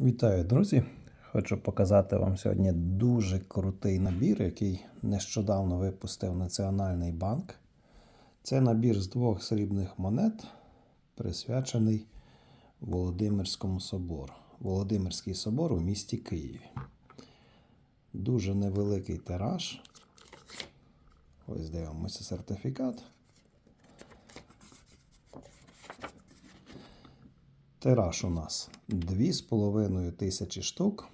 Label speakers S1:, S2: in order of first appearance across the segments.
S1: Вітаю, друзі! Хочу показати вам сьогодні дуже крутий набір, який нещодавно випустив Національний банк. Це набір з двох срібних монет, присвячений Володимирському собору. Володимирський собор у місті Києві. Дуже невеликий тираж. Ось дивимося сертифікат. Тираж у нас 2,5 тисячі штук.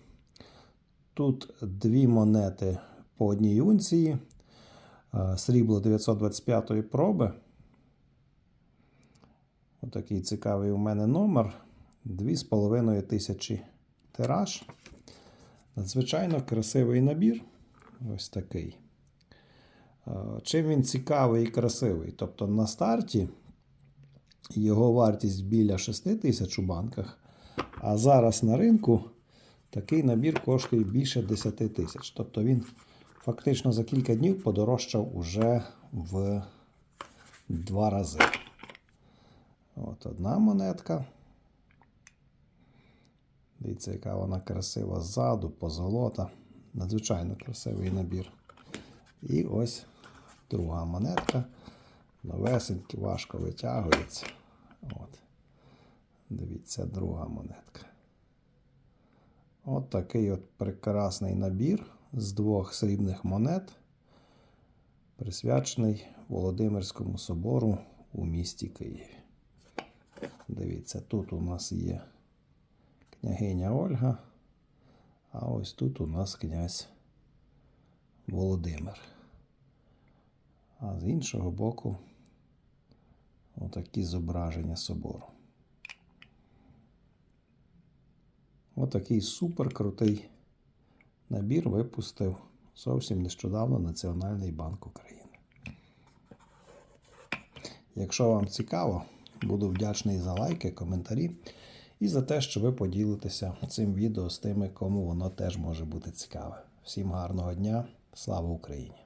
S1: Тут дві монети по одній унції. Е, Срібло 925 проби. Отакий цікавий у мене номер. 2,5 тисячі тираж. Надзвичайно красивий набір. Ось такий. Е, Чим він цікавий і красивий? Тобто на старті його вартість біля 6 тисяч у банках. А зараз на ринку такий набір коштує більше 10 тисяч. Тобто він фактично за кілька днів подорожчав уже в два рази. От одна монетка. Дивіться, яка вона красива ззаду, позолота. Надзвичайно красивий набір. І ось друга монетка. Новесенькі, важко витягується. От. Дивіться, друга монетка. От такий от прекрасний набір з двох срібних монет, присвячений Володимирському собору у місті Києві. Дивіться, тут у нас є княгиня Ольга, а ось тут у нас князь Володимир. А з іншого боку, отакі зображення собору. Отакий супер крутий набір випустив зовсім нещодавно Національний банк України. Якщо вам цікаво, буду вдячний за лайки, коментарі і за те, що ви поділитеся цим відео з тими, кому воно теж може бути цікаве. Всім гарного дня! Слава Україні!